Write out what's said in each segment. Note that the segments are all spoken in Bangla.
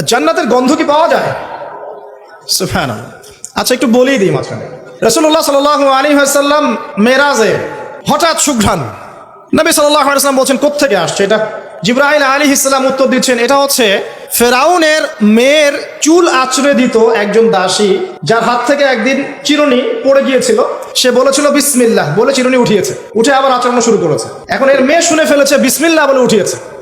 আর জান্নাতের গন্ধ কি পাওয়া যায়? আচ্ছা একটু বলেই দিই মাঝখানে। রসুল্লাহ সাল আলী হাসাল্লাম মেরাজে হঠাৎ সুঘ্রাণ। নবী সাল্লাহ বলছেন, কোত্থেকে আসছে এটা? জিব্রাহিল আলী ইসলাম উত্তর দিচ্ছেন, এটা হচ্ছে ফেরাউনের মেয়ের চুল আঁচড়ে দিত একজন দাসী, যার হাত থেকে একদিন চিরুনি পড়ে গিয়েছিল। সে বলেছিল, বিসমিল্লাহ। বলে চিরুনি উঠিয়েছে। উঠে আবার আচরণ শুরু করেছে। এখন এর মেয়ে শুনে ফেলেছে, বিসমিল্লাহ বলে উঠিয়েছে।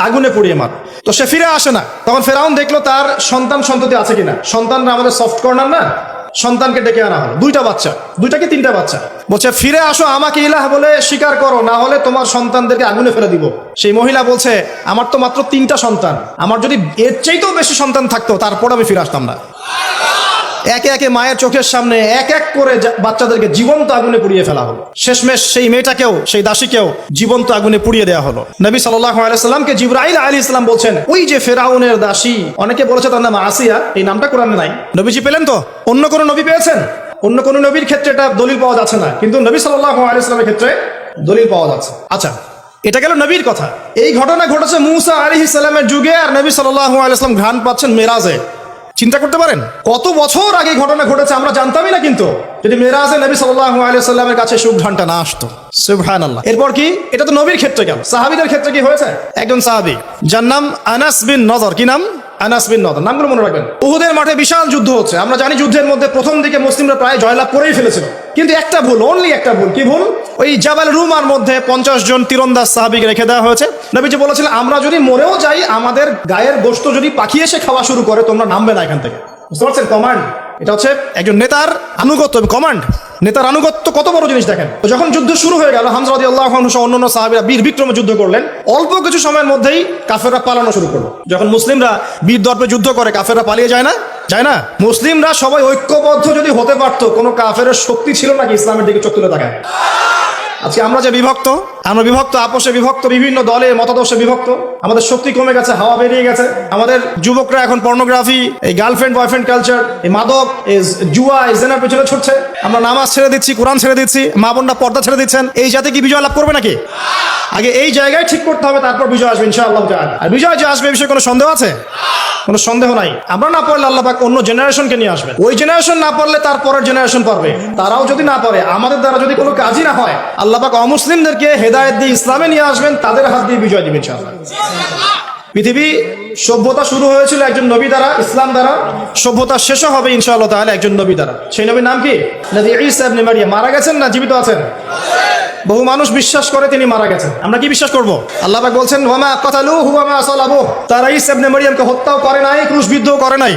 আগুনে পুড়িয়ে মার। তো সে ফিরে আসে না। তখন ফেরাউন দেখল তার সন্তান সন্ততি আছে কিনা। সন্তানরা আমাদের সফট কর্নার না? সন্তানকে ডেকে আনা হলো। দুইটা বাচ্চা। দুইটা কি তিনটা বাচ্চা? বলছে, ফিরে আসো, আমাকে ইলাহ বলে স্বীকার করো। না হলে তোমার সন্তানদেরকে আগুনে ফেলে দিব। সেই মহিলা বলছে, আমার তো মাত্র তিনটা সন্তান। আমার যদি এর চাইতেও বেশি সন্তান থাকতো, তারপর আমি ফিরে আসতাম না। একে একে মায়ের চোখের সামনে এক এক করে বাচ্চাদেরকে জীবন্ত আগুনে পুড়িয়ে ফেলা হলো। শেষমেশ সেই মেয়েটাকেও, সেই দাসীকেও জীবন্ত আগুনে পুড়িয়ে দেওয়া হলো। নবী সাল্লাহ আলাইসাল্লামকে জিব্রাইল আলী ইসলাম বলছেন, ওই যে ফেরাউনের দাসী। অনেকে বলেছে তার নাম আসিয়া, এই নামটা কোরআনে নাই। নবীজি পেলেন তো? অন্য কোনো নবী পেয়েছেন? অন্য কোনো নবীর ক্ষেত্রে এটা দলিল পাওয়া যাচ্ছে না, কিন্তু নবী সাল্লাহ আলাইসলামের ক্ষেত্রে দলিল পাওয়া যাচ্ছে। আচ্ছা এটা গেল নবীর কথা। এই ঘটনা ঘটেছে মুসা আলী ইসলামের যুগে, আর নবী সাল্লাহ আলাইসলাম ঘ্রাণ পাচ্ছেন মেরাজে। চিন্তা করতে পারেন? কত বছর আগে ঘটনা ঘটেছে আমরা জানতামই না কিন্তু। যদি মেরাজে নবী সাল্লাহ আলিয়াল্লামের কাছে সুখ ঘণ্টা না আসতো। সুবহান আল্লাহ এরপর কি? এটা তো নবীর ক্ষেত্রে গেল। সাহাবিদের ক্ষেত্রে কি হয়েছে? একজন সাহাবি, যার নাম আনাস বিন নজর। কি নাম? আমরা জয়লাভ কিন্তু একটা ভুল অনলি একটা ভুল। কি ভুল? ওই জাবাল মধ্যে পঞ্চাশ জন রেখে দেওয়া হয়েছে। বলেছিলেন আমরা যদি মরেও যাই, আমাদের গায়ের গোস্ত যদি পাখি এসে খাওয়া শুরু করে, তোমরা নামবে না এখান থেকে। বুঝতে পারছেন? কমান্ড এটা হচ্ছে একজন নেতার আনুগত্য কমান্ড নেতার আনুগত্য কত বড় জিনিস দেখেন। যখন যুদ্ধ শুরু হয়ে গেল হামসাদি আল্লাহ সহ অন্যান্য সাহাবিরা বীর বিক্রমে যুদ্ধ করলেন। অল্প কিছু সময়ের মধ্যেই কাফেররা পালানো শুরু করল। যখন মুসলিমরা বীর দর্পে যুদ্ধ করে, কাফেররা পালিয়ে যায় না? যায় না? মুসলিমরা সবাই ঐক্যবদ্ধ যদি হতে পারতো, কোনো কাফের শক্তি ছিল নাকি ইসলামের দিকে চোখ তুলে তাকায়? আজকে আমরা যে বিভক্ত আমরা বিভক্ত, আপোষে বিভক্ত, বিভিন্ন দলে মতাদর্শে বিভক্ত। আমাদের শক্তি কমে গেছে, হাওয়া বেরিয়ে গেছে। আমাদের যুবকরা এখন পর্নোগ্রাফি এই গার্লফ্রেন্ড বয়ফ্রেন্ড কালচার এই মাদক, এই জুয়া, এই জেনার পেছনে ছুটছে। আমরা নামাজ ছেড়ে দিচ্ছি, কোরআন ছেড়ে দিচ্ছি, মা বোনরা পর্দা ছেড়ে দিচ্ছেন। এই জাতি কি বিজয় লাভ করবে নাকি? আগে এই জায়গায় ঠিক করতে হবে, তারপর বিজয় আসবে, ইনশাআল্লাহ। আর বিজয় যে আসবে বিষয়ে কোনো সন্দেহ আছে? কোনো সন্দেহ নাই। আমরা না পড়লে আল্লাহ পাক অন্য জেনারেশনকে নিয়ে আসবেন। ওই জেনারেশন না পারলে তার পরের জেনারেশন পারবে তারাও যদি না পারে আমাদের দ্বারা যদি কোনো কাজই না হয়, আল্লাহ পাক অমুসলিমদেরকে হেদায়েত দিয়ে ইসলামে নিয়ে আসবেন, তাদের হাত দিয়ে বিজয় দিবেন পৃথিবী সভ্যতা শুরু হয়েছিল একজন নবী দ্বারা, ইসলাম দ্বারা। সভ্যতা শেষও হবে ইনশাআল্লাহ তাহলে একজন নবী দ্বারা। সেই নবীর নাম কি? মারা গেছেন না, জীবিত আছেন? বহু মানুষ বিশ্বাস করে তিনি মারা গেছেন। আমরা কি বিশ্বাস করব? আল্লাহ বলছেন তারা হত্যাও করে নাই ক্রুশবিদ্ধও করে নাই।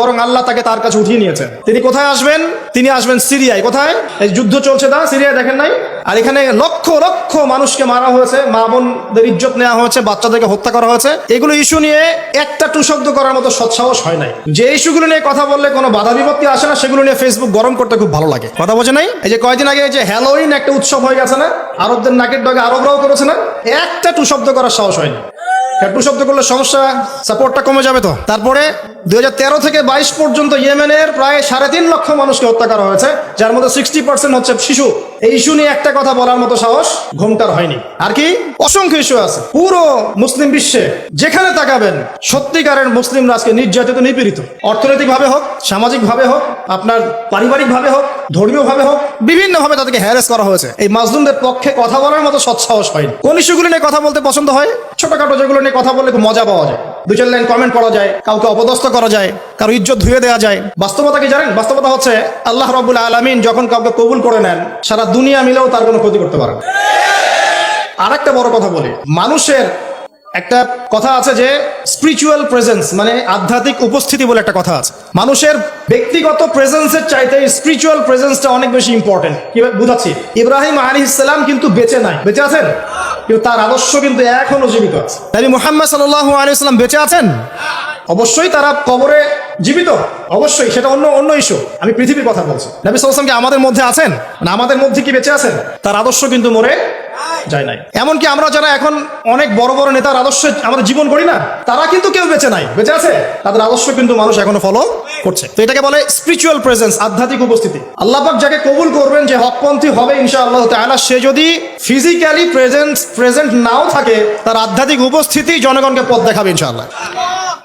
বরং আল্লাহ তাকে তার কাছে উঠিয়ে নিয়েছেন। তিনি কোথায় আসবেন? তিনি আসবেন সিরিয়ায়। কোথায়? যুদ্ধ চলছে দা, সিরিয়ায় দেখেন নাই? আর এখানে লক্ষ লক্ষ মানুষকে মারা হয়েছে, মা বোনদের ইজ্জত নেওয়া হয়েছে, বাচ্চাদেরকে হত্যা করা হয়েছে। এগুলো ইস্যু নিয়ে একটা টু শব্দ করার মতো সৎসাহস হয় নাই। যে ইস্যুগুলো নিয়ে কথা বললে কোনো বাধা বিপত্তি আসে না, সেগুলো নিয়ে ফেসবুক গরম করতে খুব ভালো লাগে। কথা বোঝে নাই? এই যে কয়েকদিন আগে যে হ্যালোইন একটা উৎসব হয়ে গেছে না, আরবদের নাকের ডগে আরবরাও করেছে না, একটা টু শব্দ করার সাহস হয়নি টু শব্দ করলে সমস্যা সাপোর্টটা কমে যাবে তো। তারপরে দুই থেকে বাইশ পর্যন্ত ইয়েমেনের প্রায় সাড়ে তিন লক্ষ মানুষকে হত্যা করা হয়েছে, যার মধ্যে সিক্সটি পার্সেন্ট হচ্ছে শিশু। এই ইস্যু নিয়ে একটা কথা বলার মতো সাহস ঘুমটার হয়নি। আর কি? অসংখ্য ইস্যু আছে। পুরো মুসলিম বিশ্বে যেখানে তাকাবেন, সত্যিকারের মুসলিমরা আজকে নির্যাতিত, নিপীড়িত। অর্থনৈতিক ভাবে হোক সামাজিক ভাবে হোক, আপনার পারিবারিক ভাবে হোক ধর্মীয় ভাবে হোক বিভিন্ন ভাবে তাদেরকে হ্যারেস করা হয়েছে। এই মাজলুমদের পক্ষে কথা বলার মতো সৎসাহস হয়নি কোন ইস্যুগুলো নিয়ে কথা বলতে পছন্দ হয়? ছোটখাটো যেগুলো নিয়ে কথা বললে খুব মজা পাওয়া যায়। দু চার লাইন কমেন্ট করা যায় কাউকে অপদস্থ করা যায় কারও ইজ্জত ধুয়ে দেওয়া যায়। বাস্তবতা কি জানেন? বাস্তবতা হচ্ছে আল্লাহ রবুল আলমিন যখন কাউকে কবুল করে নেন সারা দুনিয়া মিলেও তার কোনো ক্ষতি করতে পারে না। আর একটা বড় কথা বলি মানুষের একটা কথা আছে যে স্পিরিচুয়াল প্রেজেন্স মানে আধ্যাত্মিক উপস্থিতি বলে একটা কথা আছে। মানুষের ব্যক্তিগত প্রেজেন্সের চাইতে স্পিরিচুয়াল প্রেজেন্সটা অনেক বেশি ইম্পর্টেন্ট বুঝাচ্ছি? ইব্রাহিম আলী ইসলাম কিন্তু বেঁচে নাই। বেঁচে আছেন? কিন্তু তার আদর্শ কিন্তু এখনও জীবিত আছে। নবী মুহাম্মদ সাল্লাহ আলী ইসলাম বেঁচে আছেন? অবশ্যই তারা কবরে জীবিত। অবশ্যই, সেটা অন্য অন্য ইস্যু আমি পৃথিবীর কথা বলছি। নবী সাল্লাম কি আমাদের মধ্যে আছেন? না আমাদের মধ্যে কি বেঁচে আছেন? তার আদর্শ কিন্তু মরে যায় নাই। এমনকি আমরা যারা এখন অনেক বড় বড় নেতার আদর্শে আমাদের জীবন করি না, তারা কিন্তু কেউ বেঁচে নাই। বেঁচে আছে? তাদের আদর্শ কিন্তু মানুষ এখনও ফলো করছে। তো এটাকে বলে স্পিরিচুয়াল প্রেজেন্স আধ্যাত্মিক উপস্থিতি। আল্লাহ পাক যাকে কবুল করবেন, যে হকপন্থী হবে ইনশাআল্লাহ তাআলা, সে যদি ফিজিক্যালি প্রেজেন্স প্রেজেন্ট নাও থাকে, তার আধ্যাত্মিক উপস্থিতি জনগণকে পথ দেখাবে ইনশাআল্লাহ।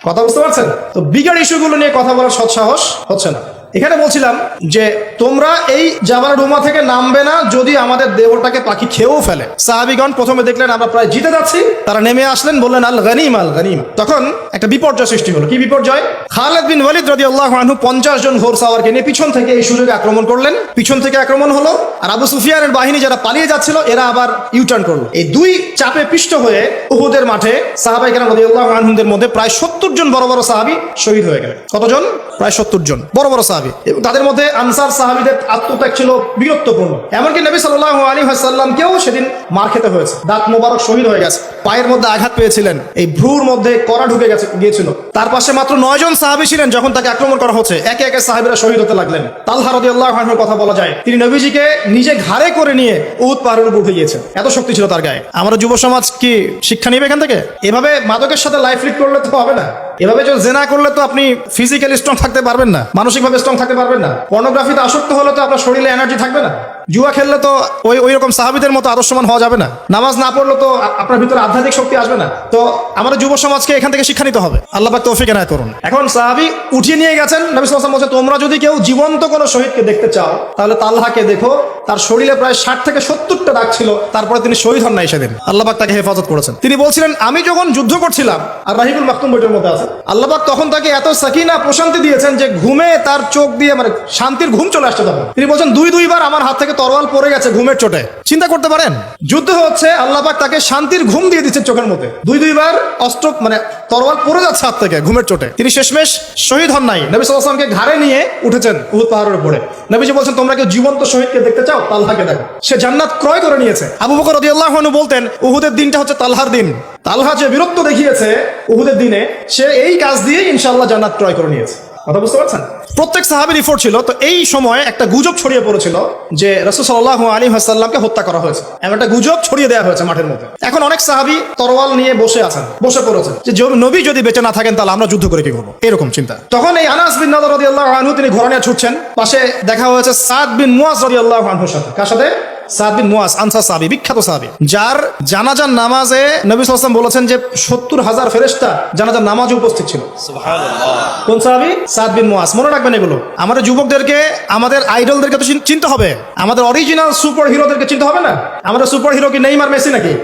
কথা বুঝতে পারছেন? তো বিগার ইস্যুগুলো নিয়ে কথা বলার সৎসাহস হচ্ছে না। এখানে বলছিলাম যে তোমরা এই জামানা ডুমা থেকে নামবে না যদি আমাদের দেহটাকে পাখি খেয়েও ফেলে। সাহাবিগণ প্রথমে দেখলেন, আমরা প্রায় জিতে যাচ্ছি। তারা নেমে আসলেন, বললেন, আল গনিম আল গনিম। তখন একটা বিপর্যয় সৃষ্টি হলো। কি বিপর্যয়? খালেদ বিন ওয়ালিদ রদি আল্লাহ আনহু পঞ্চাশ জন ঘোর সাওয়ারকে নিয়ে পিছন থেকে এই সুযোগে আক্রমণ করলেন। পিছন থেকে আক্রমণ হলো আর আবু সুফিয়ানের বাহিনী যারা পালিয়ে যাচ্ছিল, এরা আবার ইউটার্ন করল। এই দুই চাপে পিষ্ট হয়ে উহুদের মাঠে সাহাবাই কেন রদি আল্লাহ আনহুদের মধ্যে প্রায় সত্তর জন বড় বড় সাহাবি শহীদ হয়ে গেলেন। কতজন? প্রায় সত্তর জন। বড় বড় সাহাবি। এবং তাদের মধ্যে আনসার সাহাবিদের আত্মত্যাগ ছিল বীরত্বপূর্ণ। এমনকি নবী সাল্লাহ আলী সাল্লামকেও সেদিন মার খেতে হয়েছে। দাঁত মোবারক শহীদ হয়ে গেছে। পায়ের মধ্যে আঘাত পেয়েছিলেন। এই ভ্রুর মধ্যে কড়া ঢুকে গেছে, গিয়েছিল। তার পাশে মাত্র নয় জন সাহাবি ছিলেন যখন তাকে আক্রমণ করা হচ্ছে। একে একে সাহাবিরা শহীদ হতে লাগলেন। তালহা রদি আল্লাহ কথা বলা যায়, তিনি নবীজিকে নিজে ঘাড়ে করে নিয়ে উদ পাহাড়ের উপর উঠে গিয়েছেন। এত শক্তি ছিল তার গায়ে। আমরা যুব সমাজ কি শিক্ষা নিবে এখান থেকে? এভাবে মাদকের সাথে লাইফ লিড করলে তো হবে না। এভাবে যদি জেনা করলে তো আপনি ফিজিক্যালি স্ট্রং থাকতে পারবেন না, মানসিকভাবে স্ট্রং থাকতে পারবেন না। পর্নোগ্রাফিতে আসক্ত হলে তো আপনার শরীরে এনার্জি থাকবে না। জুয়া খেললে তো ওই ওই রকম সাহাবিদের মতো আদর্শমান হওয়া যাবে না। নামাজ না পড়লে তো আপনার ভিতরে আধ্যাত্মিক শক্তি আসবে না। তো আমাদের যুব সমাজকে এখান থেকে শিক্ষা নিতে হবে। আল্লাহ পাক তৌফিক এনায়ত করুন। এখন সাহাবি উঠিয়ে নিয়ে গেছেন। নবী ওয়াসাল্লাম বলছে তোমরা যদি কেউ জীবন্ত কোনো শহীদকে দেখতে চাও, তাহলে তাল্লাহকে দেখো। তার শরীরে প্রায় ষাট থেকে সত্তরটা দাগ ছিল। তারপরে তিনি শহীদ হন নাই সেদিন। আল্লাহ পাক তাকে হেফাজত করেছেন। তিনি বলছিলেন, আমি যখন যুদ্ধ করছিলাম, আর রাহিবুল মাকতুম বইটার মধ্যে আছে, আল্লাহ পাক তখন তাকে এত সাকিনা, প্রশান্তি দিয়েছেন যে ঘুমে তার চোখ দিয়ে মানে শান্তির ঘুম চলে আসছে তখন। তিনি বলছেন, দুই দুইবার আমার হাত থেকে তরোয়াল পড়ে গেছে ঘুমের চোটে। চিন্তা করতে পারেন? যুদ্ধ হচ্ছে আল্লাহ পাক তাকে শান্তির ঘুম দিয়ে দিচ্ছেন চোখের মধ্যে। দুই দুইবার অস্ত্র মানে তরোয়াল পড়ে যাচ্ছে হাত থেকে ঘুমের চোটে। তিনি শেষমেশ শহীদ হন নাই। নবী ওয়াসাল্লামকে ঘাড়ে নিয়ে উঠেছেন, উহুদ পাহাড়ের উপরে। নবীজি বলছেন, তোমরা কেউ জীবন্ত শহীদকে দেখতে চাও? তালহাকে দেখো। সে জান্নাত ক্রয় করে নিয়েছে। আবু বকর রাদিয়াল্লাহু বলতেন, উহুদের দিনটা হচ্ছে তালহার দিন। তালহা যে বীরত্ব দেখিয়েছে উহুদের দিনে, সে এই কাজ দিয়ে ইনশাআল্লাহ জান্নাত ক্রয় করে নিয়েছে। কথা বুঝতে পারছেন? প্রত্যেক সাহাবির রিপোর্ট ছিল, তো এই সময় একটা গুজব ছড়িয়ে পড়েছিল যে রসুল সাল্লাহ আলী হাসাল্লামকে হত্যা করা হয়েছে। এমন একটা গুজব ছড়িয়ে দেওয়া হয়েছে মাঠের মধ্যে। এখন অনেক সাহাবি তরোয়াল নিয়ে বসে আছেন, বসে পড়েছেন যে নবী যদি বেঁচে না থাকেন, তাহলে আমরা যুদ্ধ করে কি করব? এরকম চিন্তা। তখন এই আনাস বিন নাদর রাদিয়াল্লাহু আনহু তিনি ঘোড়া নিয়ে ছুটছেন, পাশে দেখা হয়েছে সাদ বিন মুয়াজ রাদিয়াল্লাহু আনহুর সাথে। কার সাথে? সাদ বিন মুয়াজ আনসার সাহাবী বিখ্যাত সাহাবী। যার জানাজার নামাজে নবী ওয়াসাল্লাম বলেছেন যে সত্তর হাজার ফেরেশতা জানাজার নামাজে উপস্থিত ছিল। কোন সাহাবি? সাদ বিন মুয়াজ। মনে রাখবেন এগুলো। আমাদের যুবকদেরকে আমাদের আইডলদেরকে তো চিন- চিনতে হবে। আমাদের অরিজিনাল সুপার হিরোদেরকে চিনতে হবে না? আমাদের সুপার হিরো কি নেইমার মেসি নাকি?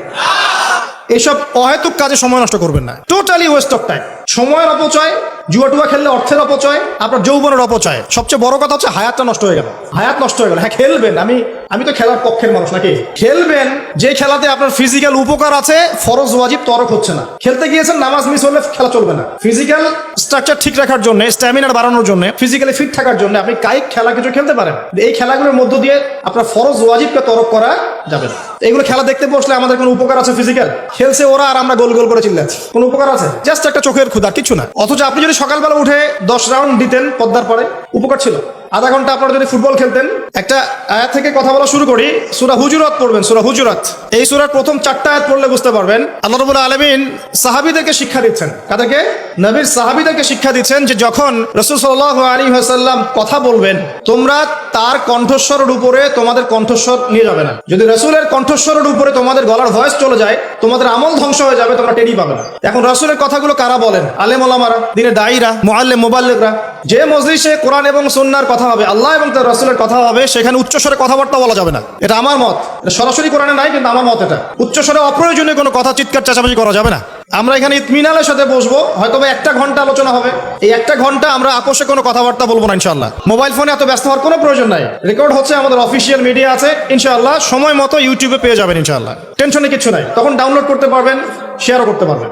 এইসব অহেতুক কাজে সময় নষ্ট করবেন না। টোটালি ওয়েস্ট অফ টাইম সময়ের অপচয় জুয়া টুয়া খেললে অর্থের অপচয়, আপনার যৌবনের অপচয়। সবচেয়ে বড় কথা হচ্ছে হায়াতটা নষ্ট হয়ে গেল। হায়াত নষ্ট হয়ে গেল। হ্যাঁ খেলবেন। আমি আমি তো খেলার পক্ষের মানুষ নাকি? খেলবেন। যে খেলাতে আপনার ফিজিক্যাল উপকার আছে, ফরজ, ওয়াজিব তরক হচ্ছে না। খেলতে গিয়েছেন, নামাজ মিস হলে খেলা চলবে না। ফিজিক্যাল স্ট্রাকচার ঠিক রাখার জন্য স্ট্যামিনার বাড়ানোর জন্য ফিজিক্যালি ফিট থাকার জন্য আপনি কায়িক খেলা কিছু খেলতে পারেন। এই খেলাগুলোর মধ্য দিয়ে আপনার ফরজ, ওয়াজিবকে তরক করা যাবে না। এগুলো খেলা দেখতে বসলে আমাদের কোনো উপকার আছে ফিজিক্যাল খেলছে ওরা আর আমরা গোল গোল করে চিল্লাচ্ছি। কোনো উপকার আছে? জাস্ট একটা চোখের ক্ষুধা কিছু না। অথচ আপনি যদি সকালবেলা উঠে দশ রাউন্ড দিতেন পদ্মার পরে, উপকার ছিল। আধা ঘণ্টা আপনারা যদি ফুটবল খেলতেন একটা আয়াত থেকে কথা বলা শুরু করি। সুরা হুজুরাত পড়বেন, সুরা হুজুরাত। এই সুরার প্রথম চারটা আয়াত পড়লে বুঝতে পারবেন, আল্লাহ রবুল্লা আলমিন সাহাবিদেরকে শিক্ষা দিচ্ছেন। কাদেরকে? নবীর সাহাবিদেরকে শিক্ষা দিচ্ছেন যে যখন রসুল সাল্লাহ আলী হাসাল্লাম কথা বলবেন, তোমরা তার কণ্ঠস্বরের উপরে তোমাদের কণ্ঠস্বর নিয়ে যাবে না। যদি রসুলের কণ্ঠস্বরের উপরে তোমাদের গলার ভয়েস চলে যায়, তোমাদের আমল ধ্বংস হয়ে যাবে, তোমরা টেরি পাবে না। এখন রসুলের কথাগুলো কারা বলেন? আলেম ওলামারা দিনে দায়ীরা মোহাল্লে মোবাল্লেকরা যে মজলিসে কোরআন এবং সুন্নার কথা হবে, আল্লাহ এবং তার রসুলের কথা হবে সেখানে উচ্চস্বরে কথাবার্তা বলা যাবে না। এটা আমার মত। সরাসরি কোরআনে নাই, কিন্তু আমার মত এটা। উচ্চস্বরে অপ্রয়োজনীয় কোনো কথা চিৎকার, চেঁচামেচি করা যাবে না। আমরা এখানে ইতমিনালের সাথে বসবো হয়তো একটা ঘণ্টা আলোচনা হবে। এই একটা ঘণ্টা আমরা আপোষে কোনো কথাবার্তা বলব না ইনশাল্লাহ মোবাইল ফোনে এত ব্যস্ত হওয়ার কোনো প্রয়োজন নাই। রেকর্ড হচ্ছে আমাদের অফিসিয়াল মিডিয়া আছে ইনশাল্লাহ সময় মতো ইউটিউবে পেয়ে যাবেন ইনশাল্লাহ টেনশনে কিছু নাই। তখন ডাউনলোড করতে পারবেন শেয়ারও করতে পারবেন।